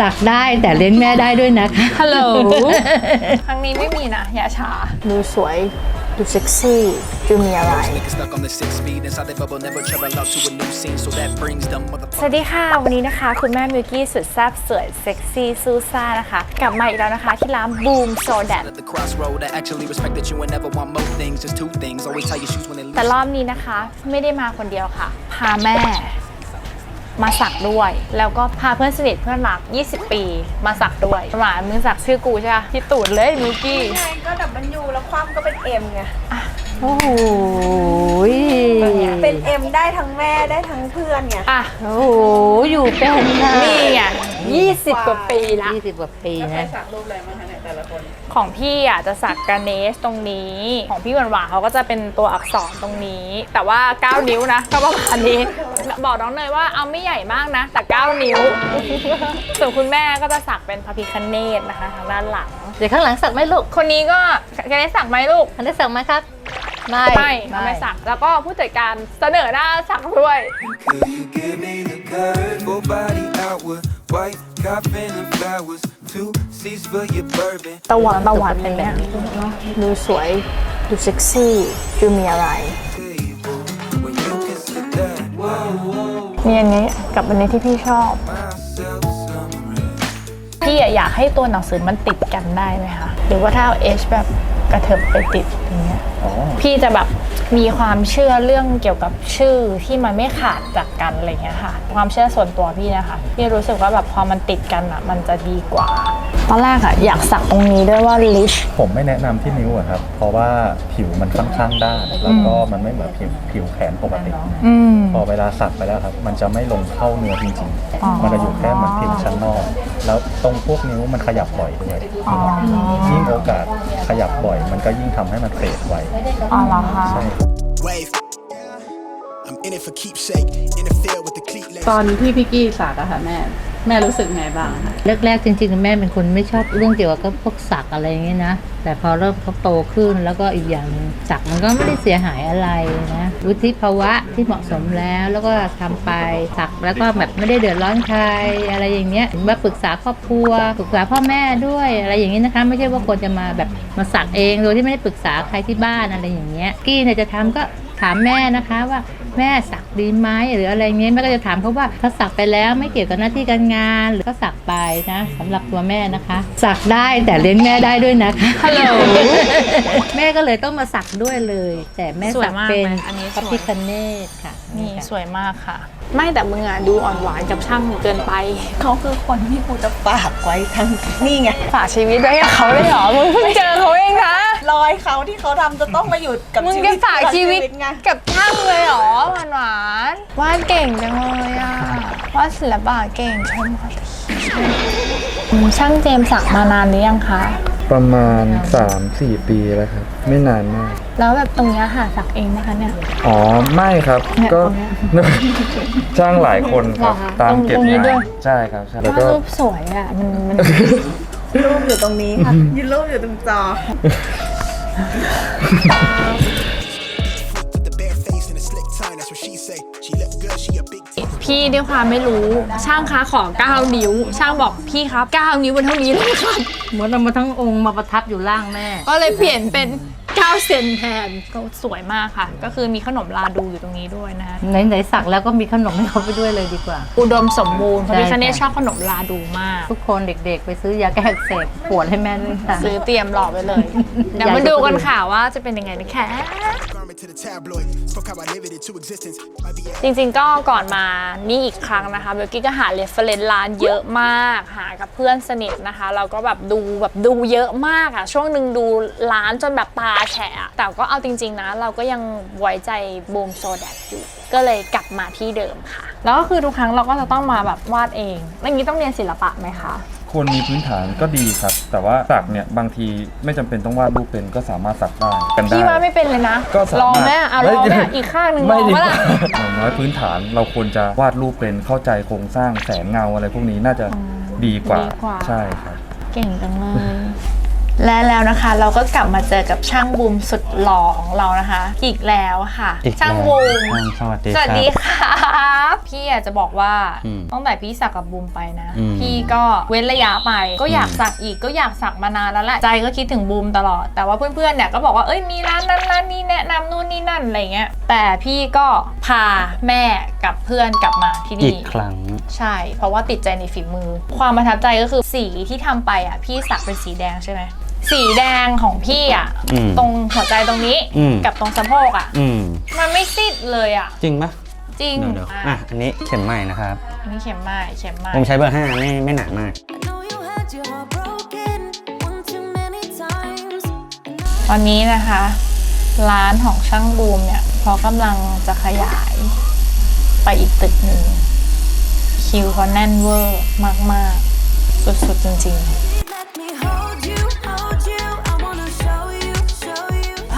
สักได้แต่เลี้ยงแม่ได้ด้วยนะคะฮัลโหล ครั้งนี้ไม่มีนะยาชา ดูสวย ดูเซ็กซี่ดูมีอะไร Niggas stuck on the six speed inside their bubble, never travel out to a new scene. So that brings them ส motherfuckers. วัสดีค่ะ วันนี้นะคะ คุณแม่มิวกี้สุดแซ่บสวยเซ็กซี่ซูซ่านะคะ กลับมาอีกแล้วนะคะ ที่ร้านบูมโซแดด At the crossroad, I actually respect that you ain't never want more things. Just two things. Always tie your shoes when they loose. แต่รอบนี้นะคะ ไม่ได้มาคนเดียวค่ะ พาแม่ มาสักด้วย แล้วก็พาเพื่อนสนิทเพื่อนรัก 20 ปี มาสักด้วยหมามึงสักชื่อกูใช่ปะที่ตูดเลยมิวกี้ไงก็ดับมันยูแล้วความก็เป็นเอ็มไงโอ้โหเป็นเอ็มได้ทั้งแม่ได้ทั้งเพื่อนไงอะโอ้โหอยู่เป็นนะนี่ไง 20 กว่าปีละยี่สิบกว่าปีนะของพี่อะจะสักกาเนสตรงนี้ ของพี่หวานหวานๆเขาก็จะเป็นตัวอักษรตรงนี้ แต่ว่า 9 นิ้วนะ ก็ประมาณนี้ บอกน้องเนยว่าเอาไม่ใหญ่มากนะ แต่ 9 นิ้ว ส่วนคุณแม่ก็จะสักเป็นพระพิคเนตนะคะ ทางด้านหลัง เดี๋ยวข้างหลังสักไหมลูกคนนี้ก็กาเนสสักไหมลูก อันได้สักไหมครับ ไม่ไม่เขาไม่สัก แล้วก็ผู้จัดการเสนอหน้าสักด้วย Could you give me the curve? Full body outward, white coffin and flowers, two seats for your bourbon. ตะวันตะวันเป็นแบบนี้ดูสวย ดูเซ็กซี่ดูมีอะไร Table when you can sit down. Whoa, มีอันนี้กับอันนี้ที่พี่ชอบ myself some rest. พี่อะอยากให้ตัวหนังสือมันติดกันได้ไหมคะ หรือว่าถ้าเอา H แบบกระเถิบไปติดอย่างเงี้ย พี่จะแบบมีความเชื่อเรื่องเกี่ยวกับชื่อที่มันไม่ขาดจากกันอะไรเงี้ยค่ะ ความเชื่อส่วนตัวพี่นะคะพี่รู้สึกว่าแบบพอมันติดกันอะมันจะดีกว่า ตอนแรกอะอยากสักตรงนี้ด้วยว่า lish ผมไม่แนะนำที่นิ้วอะครับ เพราะว่าผิวมันค่อนข้างด้านแล้วก็มันไม่เหมือนผิวผิวแขนปกติ อืม พอเวลาสักไปแล้วครับ มันจะไม่ลงเข้าเนื้อจริงอ๋อ ๆ มันจะอยู่แค่เหมือนผิวชั้นนอก แล้วตรงพวกนิ้วมันขยับบ่อยด้วยยิ่งโอกาสขยับบ่อย มันก็ยิ่งทำให้มันเฟดไวอ๋อเหรอคะ ใช่ Wave. I'm in it for keepsake. Interfere with the cleat legs. ตอนที่พี่กี้สักอะค่ะแม่ แม่รู้สึกไงบ้างคะแรกๆจริงๆแม่เป็นคนไม่ชอบเรื่องเกี่ยวกับพวกสักอะไรอย่างเงี้ยนะ แต่พอเริ่มเขาโตขึ้นแล้วก็อีกอย่างสักมันก็ไม่ได้เสียหายอะไรนะรู้ที่ภาวะที่เหมาะสมแล้วแล้วก็ทำไปสักแล้วก็แบบไม่ได้เดือดร้อนใครอะไรอย่างเงี้ยถึงมาปรึกษาครอบครัวปรึกษาพ่อแม่ด้วยอะไรอย่างเงี้ยนะคะ ไม่ใช่ว่าคนจะมาแบบมาสักเองโดยที่ไม่ได้ปรึกษาใครที่บ้านอะไรอย่างเงี้ยกี้เนี่ยจะทำก็ถามแม่นะคะว่า แม่สักดีไหมหรืออะไรเงี้ยแม่ก็จะถามเขาว่าถ้าสักไปแล้วไม่เกี่ยวกับหน้าที่การงาน หรือก็สักไปนะสำหรับตัวแม่นะคะ สักได้แต่เลี้ยงแม่ได้ด้วยนะคะฮัลโหลแม่ก็เลยต้องมาสักด้วยเลย แต่แม่สวยสักมากเป็นไหมอันนี้สวยพระพิคเนตค่ะนี่ค่ะสวยมากค่ะ ไม่แต่มึงอะดูอ่อนหวานกับช่างเกินไป เขาคือคนที่กูจะฝากไว้ทั้งนี่ไงฝากชีวิตไว้กับเขาเลยเหรอมึงเพิ่งเจอเขาเองนะ รอยเขาที่เขาทำจะต้องมาหยุดกับมึงชีจะวิตฝากชีวิตไงกับช่างเลยเหรอหวานหวานๆวาดเก่งจังเลยอะวาดศิลปะเก่งใช่ไหมอืมช่างเจมส์สักมานานหรือยังคะ ประมาณ 3-4 ปีแล้วครับ ไม่นานมาก แล้วแบบตรงเนี้ยค่ะสักเองนะคะเนี่ย อ๋อ ไม่ครับ เนี่ยก็ ตรงเนี้ยจ้างหลายคนครับ เหรอคะตามเก็บตรงนี้งาด้วยนใช่ครับใช่แล้ววาดก็ รูปสวยอะมันมันรูปอยู่ตรงนี้ค่ะยืนรูปอยู่ตรงจอ With the bare face and a slick tongue. That's what she say. She look good. She a big team. พี่ด้วยความไม่รู้ ช่างคะขอ9นิ้ว ช่างบอกพี่ครับ 9 นิ้วมันเท่านี้เลยครับ เหมือนเอามาทั้งองค์มาประทับอยู่ล่างแม่ ก็เลยเปลี่ยนเป็น 9เซนแทนก็สวยมากค่ะ ก็คือมีขนมลาดูอยู่ตรงนี้ด้วยนะคะไหนๆสักแล้วก็มีขนมให้เขาไปด้วยเลยดีกว่า อุดมสมบูรณ์พระพิคเนตใช่ค่ะชอบขนมลาดูมาก ทุกคนเด็กๆ ไปซื้อยาแก้อักเสบปวดให้แม่ด้วยค่ะ ซื้อเตรียมหล่อไปเลย เดี๋ยวมาดูกันค่ะว่าจะเป็นยังไงนะคะ Garment to the tabloid. Spoke how I live it into existence. Might be จริงๆก็ก่อนมานี่อีกครั้งนะคะเบลกี้ก็หาเรฟเฟรนซ์ร้านเยอะมาก หากับเพื่อนสนิทนะคะ เราก็แบบดูแบบดูเยอะมากอะช่วงหนึ่งดูร้านจนแบบตาแฉะอะแต่ก็เอาจริง ๆ นะ เราก็ยังไว้ใจบูมโซแดดอยู่ ก็เลยกลับมาที่เดิมค่ะ แล้วก็คือทุกครั้งเราก็จะต้องมาแบบวาดเองอย่างนี้ต้องเรียนศิลปะไหมคะควรมีพื้นฐานก็ดีครับ แต่ว่าสักเนี่ยบางทีไม่จำเป็นต้องวาดรูปเป็นก็สามารถสักได้กันได้ พี่ว่าไม่เป็นเลยนะ ก็สามารถลองไหมอะลองไหมอีกข้างหนึ่งลไม่องดีไหมกว่าล่ะ อย่างน้อยพื้นฐานเราควรจะวาดรูปเป็นเข้าใจโครงสร้างแสงเงาอะไรพวกนี้น่าจะดีกว่าดีกว่า ใช่ครับ เก่งจังเลย และแล้วนะคะเราก็กลับมาเจอกับช่างบูมสุดหล่อของเรานะคะ อีกแล้วค่ะ อีกช่างแล้วบูมอืมสวัสดีสวัสครับดีครับพี่อยากจะบอกว่าอืมตั้งแต่พี่สักกับบูมไปนะ อืม พี่ก็เว้นระยะไป ก็อยากอืมสักอีกก็อยากสักมานานแล้วแหละใจก็คิดถึงบูมตลอด แต่ว่าเพื่อนๆเนี่ยก็บอกว่าเอ้ยมีร้านนั้นร้านนี้แนะนำนู่นนี่นั่นอะไรเงี้ยแต่พี่ก็พาแม่กับเพื่อนกลับมาที่อีนี่ กครั้ง ใช่ เพราะว่าติดใจในฝีมือ ความประทับใจก็คือสีที่ทำไปอะ พี่สักเป็นสีแดงใช่ไหม สีแดงของพี่อะ อืมตรงหัวใจตรงนี้อืม กับตรงสะโพกอะ อืม มันไม่ซีดเลยอะ จริงปะจริงเดี๋ยวเดี๋ยวอะอันนี้เข็มใหม่นะครับ อันนี้เข็มไม้เข็มไม้ผมใช้เบอร์ห้าไม่ไม่หนามาก I know you had your heart broken one too many times. ตอนนี้นะคะ ร้านของช่างบูมเนี่ยเขากำลังจะขยายไปอีกตึกหนึ่งคิวเขาแน่นเวอร์มาก ๆ สุด ๆ จริง ๆ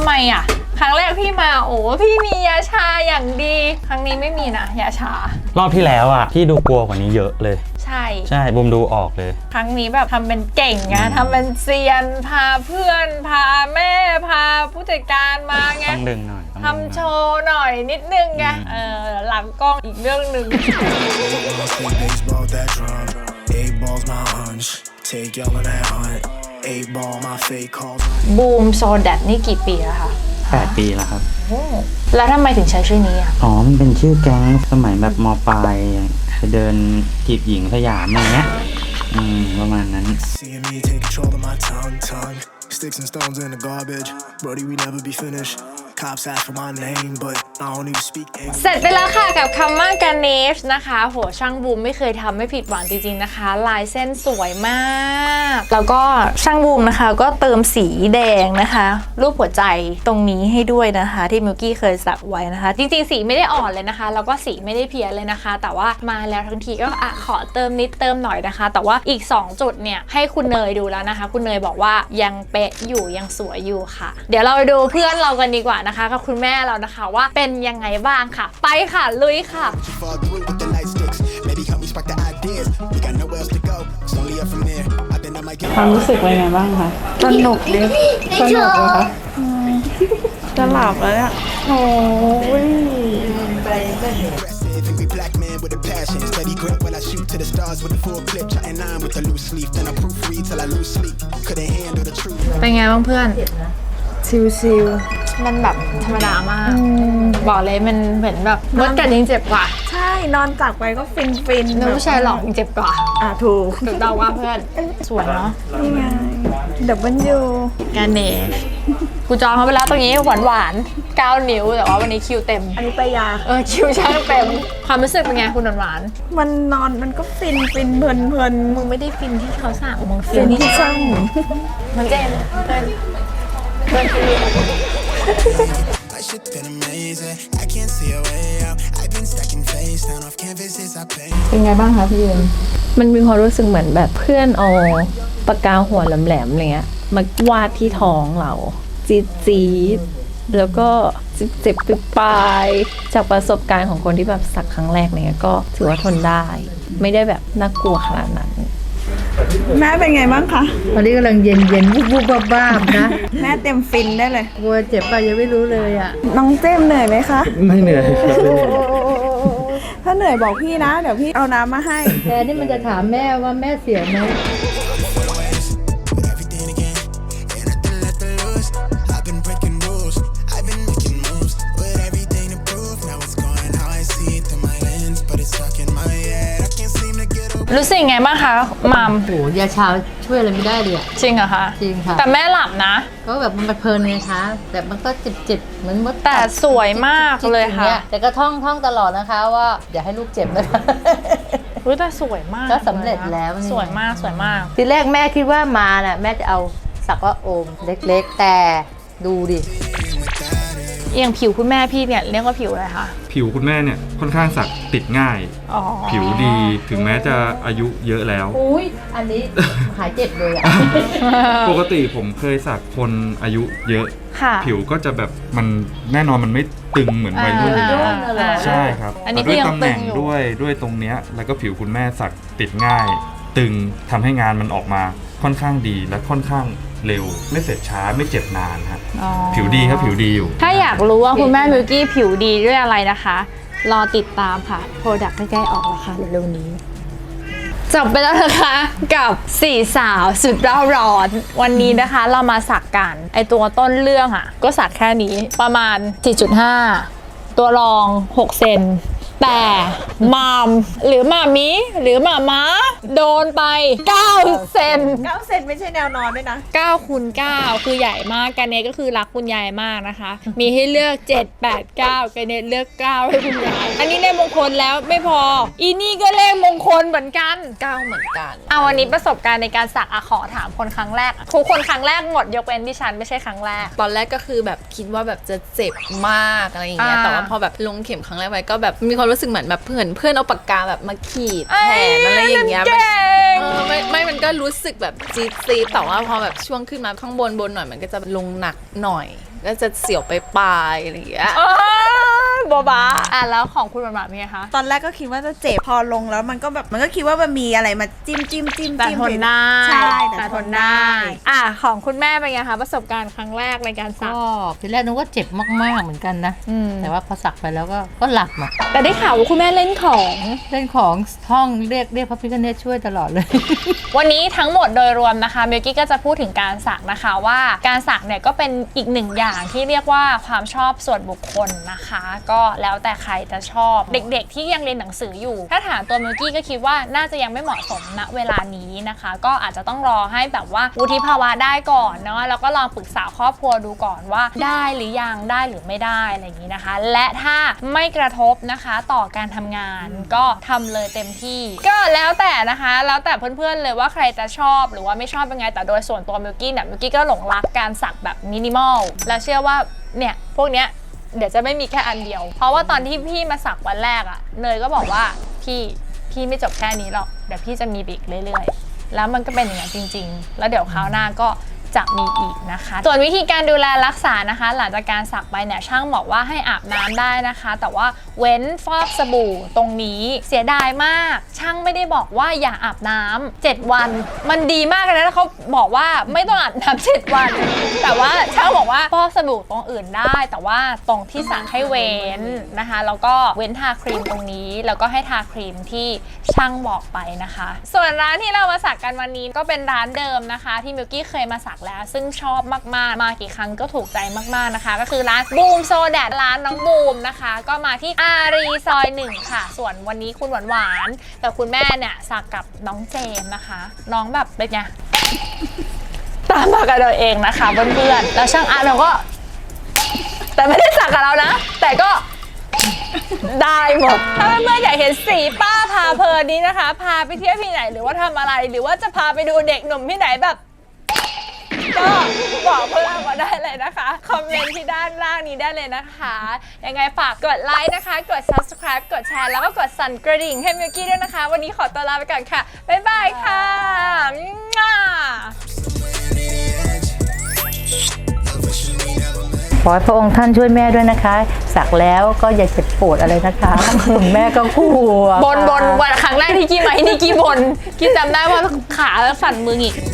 ำไมอะ ครั้งแรกพี่มาโอ้พี่มียาชาอย่างดี ครั้งนี้ไม่มีนะยาชา รอบที่แล้วอะพี่ดูกลัวกว่านี้เยอะเลย ใช่ ใช่บุมดูออกเลย ครั้งนี้แบบทำเป็นเก่งนะทำเป็นเซียน พาเพื่อน พาแม่ พาผู้จัดการมาไง ต้องดึงหน่อยต้องดึงหน่อย ทำโชว์หน่อยนิดนึงไง เออ หลังกล้องอีกเรื่องหนึ่ง Play baseball with that drum. Eight balls my hunch. Take y'all on that hunt. Eight ball my fake calls. บูมโซแดดนี่กี่ปีแล้วคะแปดปีแล้วครับโอ้แล้วทำไมถึงใช้ชื่อนี้อะ อ๋อ มันเป็นชื่อแก๊งสมัยแบบมปลายไปเดินจีบหญิงสยามอะไรเงี้ย อืม ประมาณนั้น Seeing me take control of my tongue, tongue. Sticks and stones in the garbage. Brody, we never be finished. Cops ask for my name, but I don't even speak English. เสร็จไปแล้วค่ะกับคัมมาการเนฟนะคะ โหช่างบูมไม่เคยทำไม่ผิดหวังจริงๆนะคะ ลายเส้นสวยมาก แล้วก็ช่างบูมนะคะ ก็เติมสีแดงนะคะ รูปหัวใจตรงนี้ให้ด้วยนะคะ ที่มิวกี้เคยสักไว้นะคะ จริงๆ สีไม่ได้อ่อนเลยนะคะ แล้วก็สีไม่ได้เพี้ยนเลยนะคะ แต่ว่ามาแล้วทั้งทีก็อะขอเติมนิดเติมหน่อยนะคะ แต่ว่าอีก 2 จุดเนี่ยให้คุณเนยดูแล้วนะคะ คุณเนยบอกว่ายังเป๊ะอยู่ยังสวยอยู่ค่ะ เดี๋ยวเราไปดูเพื่อนเรากันดีกว่านะคะกับคุณแม่เรานะคะว่าเป็นยังไงบ้างค่ะ ไปค่ะลุยค่ะ You fall through with the light sticks. Maybe help me spark the ideas. We got nowhere else to go. It's only up from there. I think I might get ความรู้สึกเป็นไงบ้างคะสนุกดิสนุกเหรอคะจะหลับแล้วเนี่ยโอ้ย aggressive. And we black man with a passion. Steady grip while I shoot to the stars with the full clip. Chatting nine with the loose sleep. Then I proofread till I lose sleep. Couldn't handle the truth. เป็นไงบ้างเพื่อน ชิวมันแบบธรรมดามาก บอกเลยมันเหมือนแบบมดกัดยังเจ็บกว่า ๆ ใช่นอนจากไปก็ฟินฟินเนื้อผู้ชายหลอกยังเจ็บกว่าอะถูก ถูกต้องว่าเพื่อน สวยเนาะนี่ไงดับเบิลยูงานเนกูจองเขาไปแล้วตรงนี้หวานหวานๆ9นิ้ว แต่ว่าวันนี้คิวเต็ม อันนี้ไปยา เออคิวช่างเต็ม ความรู้สึกเป็นไงคุณหวานหวานมันนอนมันก็ฟินฟินเพลินเพลินๆมึงไม่ได้ฟินที่เขาสั่งมึงฟิฟินนที่ที่ช่าง มันเจนเพื่อน เพื่อนที่ My shit been amazing. I can't see a way out. I've been stacking face down off canvases I paint. เป็นไงบ้างคะพี่ยืนมันมีความรู้สึกเหมือนแบบเพื่อนเอาปากกาหัวแหลมๆอะไรเงี้ยมาวาดที่ท้องเรา จี๊ดจี๊ดแล้วก็เจ็บๆปปลายๆจากประสบการณ์ของคนที่แบบสักครั้งแรกเงี้ยก็ถือว่าทนได้ ไม่ได้แบบน่ากลัวขนาดนั้น แม่เป็นไงบ้างคะ ตอนนี้กำลังเย็นเย็นวุบวุบบ้าบ้าบๆนะ แม่เต็มฟินได้เลย กลัวเจ็บไปยังไม่รู้เลยอะ น้องเจมส์เหนื่อยไหมคะ ไม่เหนื่อยครับถ้าเหนื่อยบอกพี่นะ เดี๋ยวพี่เอาน้ำมาให้ แต่นี่มันจะถามแม่ว่าแม่เสียไหม รู้สึกยังไงบ้างคะมัมโอ้โหยาชาช่วยอะไรไม่ได้เลยอะจริงเหรอคะจริงค่ะ แต่แม่หลับนะ ก็แบบมันเพลินไงคะแต่มันก็เจ็บๆเหมือนมดกัดแต่สวยมากเลยค่ะจิ๊กๆอางงี้แต่ก็ท่องท่องตลอดนะคะว่าอย่าให้ลูกเจ็บนะคะอุ้ยแต่สวยมากก็สำเร็จแล้วนี่ สวยมากสวยมาก ทีแรกแม่คิดว่ามาน่ะแม่จะเอาสักว่าโอมเล็กๆ แต่ดูดิ อย่างผิวคุณแม่พี่เนี่ยเรียกว่าผิวอะไรคะ ผิวคุณแม่เนี่ยค่อนข้างสักติดง่าย อ๋อผิวดีถึงแม้จะอายุเยอะแล้ว อุ้ยอันนี้หายเจ็บเลยอะ ปกติผมเคยสักคนอายุเยอะ ค่ะ ผิวก็จะแบบมันแน่นอนมันไม่ตึงเหมือนวัยรุ่นอ่าอยู่แล้วอ่าอ่า ใช่ครับอันนี้แต่ด้วยก็ยังตำแหน่งตึงอยู่ ด้วยด้วยตรงเนี้ยแล้วก็ผิวคุณแม่สักติดง่าย ตึงทำให้งานมันออกมาค่อนข้างดีและค่อนข้าง เร็ว ไม่เสร็จช้าไม่เจ็บนานฮะผิวดีครับผิวดีอยู่ ถ้าอยากรู้ว่าคุณแม่มิวกี้ผิวดีด้วยอะไรนะคะ รอติดตามค่ะ โปรดักต์ใกล้ๆออกแล้วค่ะเร็วๆนี้ จบไปแล้วนะคะกับสี่สาวสุดเร่าร้อน วันนี้นะคะเรามาสักกัน ไอตัวต้นเรื่องอะ ก็สักแค่นี้ประมาณ 4.5 ตัวรอง 6 เซน แต่มามหรือหมามีหรือหมาม้าโดนไป 9 เซน9เซนไม่ใช่แนวนอนด้วยนะ 9คูณ9คือใหญ่มากกันเนตก็คือรักคุณยายมากนะคะ มีให้เลือก 7 8 9กันเนตเลือก 9 ให้คุณยาย อันนี้เลขมงคลแล้วไม่พอ อีนี่ก็เลขมงคลเหมือนกัน9เหมือนกัน เอาวันนี้ประสบการณ์ในการสักอะขอถามคนครั้งแรกอะทุกคนครั้งแรกหมดยกเว้นดิฉันไม่ใช่ครั้งแรก ตอนแรกก็คือแบบคิดว่าแบบจะเจ็บมากอะไรอย่างเงี้ย อ่า แต่ว่าพอแบบลงเข็มครั้งแรกไปก็แบบมีความรู้สึกเหมือนแบบเพื่อนเพื่อนเอาปากกาแบบมาขีดเอ้ยแทนอะไรอย่างเงี้ยเก่งเออไม่ไม่มันก็รู้สึกแบบจี๊ดจี๊ดแต่ว่าพอแบบช่วงขึ้นมาข้างบนบนหน่อยมันก็จะลงหนักหน่อย ก็จะเสียวไปปลายๆอะไรอย่างเงี้ย เอ้ย โบบาอะแล้วของคุณหมาๆเป็นไงคะ ตอนแรกก็คิดว่าจะเจ็บพอลงแล้วมันก็แบบมันก็คิดว่ามันมีอะไรมาจิ้มจิ้มจิ้มแต่จิ้มทนได้ใช่แต่ทนได้อะของคุณแม่เป็นไงคะประสบการณ์ครั้งแรกในการสัก ก็ทีแรกนึกว่าเจ็บมากๆเหมือนกันนะ อืม แต่ว่าพอสักไปแล้วก็ก็หลับอะแต่ได้ข่าวว่าคุณแม่เล่นของ เล่นของท่องเรียกเรียกพระพิฆเนศช่วยตลอดเลย วันนี้ทั้งหมดโดยรวมนะคะเมลกี้ก็จะพูดถึงการสักนะคะว่าการสักเนี่ยก็เป็นอีกหนึ่งอย่างที่เรียกว่าความชอบส่วนบุคคลนะคะ ก็แล้วแต่ใครจะชอบ เด็กๆ ที่ยังเรียนหนังสืออยู่ ถ้าถามตัวมลกี้ก็คิดว่าน่าจะยังไม่เหมาะสมณเวลานี้นะคะ ก็อาจจะต้องรอให้แบบว่าวุฒิภาวะได้ก่อนเนาะแล้วก็ลองปรึกษาครอบครัวดูก่อนว่า ได้หรือยังได้หรือไม่ได้อะไรอย่างนี้นะคะ และถ้าไม่กระทบนะคะต่อการทำงานก็ทำเลยเต็มที่ ก็แล้วแต่นะคะ แล้วแต่เพื่อนๆเลยว่าใครจะชอบหรือว่าไม่ชอบเป็นไงแต่โดยส่วนตัวมิลกี้เนี่ยมิลกี้ก็หลงรักการสักแบบมินิมอลและเชื่อว่าเนี่ยพวกเนี้ย เดี๋ยวจะไม่มีแค่อันเดียว เพราะว่าตอนที่พี่มาสักวันแรกอะเนยก็บอกว่าพี่พี่ไม่จบแค่นี้หรอกเดี๋ยวพี่จะมีบิ๊กเรื่อยๆ แล้วมันก็เป็นอย่างนั้นจริง ๆ แล้วเดี๋ยวคราวหน้าก็ จะมีอีกนะคะ ส่วนวิธีการดูแลรักษานะคะ หลังจากการสักไปเนี่ยช่างบอกว่าให้อาบน้ำได้นะคะ แต่ว่าเว้นฟอกสบู่ตรงนี้เสียดายมาก ช่างไม่ได้บอกว่าอย่าอาบน้ำ7วัน มันดีมากเลยนะเขาบอกว่าไม่ต้องอาบน้ำ7วัน แต่ว่าช่างบอกว่าฟอกสบู่ตรงอื่นได้ แต่ว่าตรงที่สักให้เว้นนะคะแล้วก็เว้นทาครีมตรงนี้ แล้วก็ให้ทาครีมที่ช่างบอกไปนะคะ ส่วนร้านที่เรามาสักกันวันนี้ก็เป็นร้านเดิมนะคะ ที่มิวกี้เคยมาสักแล้ว ซึ่งชอบมากๆ มากี่ครั้งก็ถูกใจมากๆนะคะ ก็คือร้านบูมโซแดดร้านน้องบูมนะคะ ก็มาที่อารีซอยหนึ่งค่ะ ส่วนวันนี้คุณหวานหวานๆแต่คุณแม่เนี่ยสักกับน้องเจมส์นะคะ น้องแบบเป็นไงตามมากันเราเองนะคะเพื่อนๆแล้วช่างอาร์ตเราก็ แต่ไม่ได้สักกับเรานะ แต่ก็ได้หมด ถ้าเพื่อนๆอยากเห็นสีป้าพาเพลินนี้นะคะ พาไปเที่ยวที่ไหน หรือว่าทำอะไร หรือว่าจะพาไปดูเด็กหนุ่มที่ไหนแบบ ก็บอกเพื่อนมาได้เลยนะคะ คอมเมนต์ที่ด้านล่างนี้ได้เลยนะคะ ยังไงฝากกดไลค์นะคะ กด subscribe กดแชร์แล้วก็กดสั่นกระดิ่งให้มิวกี้ด้วยนะคะ วันนี้ขอตัวลาไปก่อนค่ะ บ๊ายบายค่ะมั่ว ขอให้พระองค์ท่านช่วยแม่ด้วยนะคะ สักแล้วก็อย่าเจ็บปวดอะไรนะคะคุณแม่ก็กลัวบนบนวันครั้งแรกที่กี้มาที่นี่กี้บน กี้จำได้ว่าขาสั่นมือหงิก It's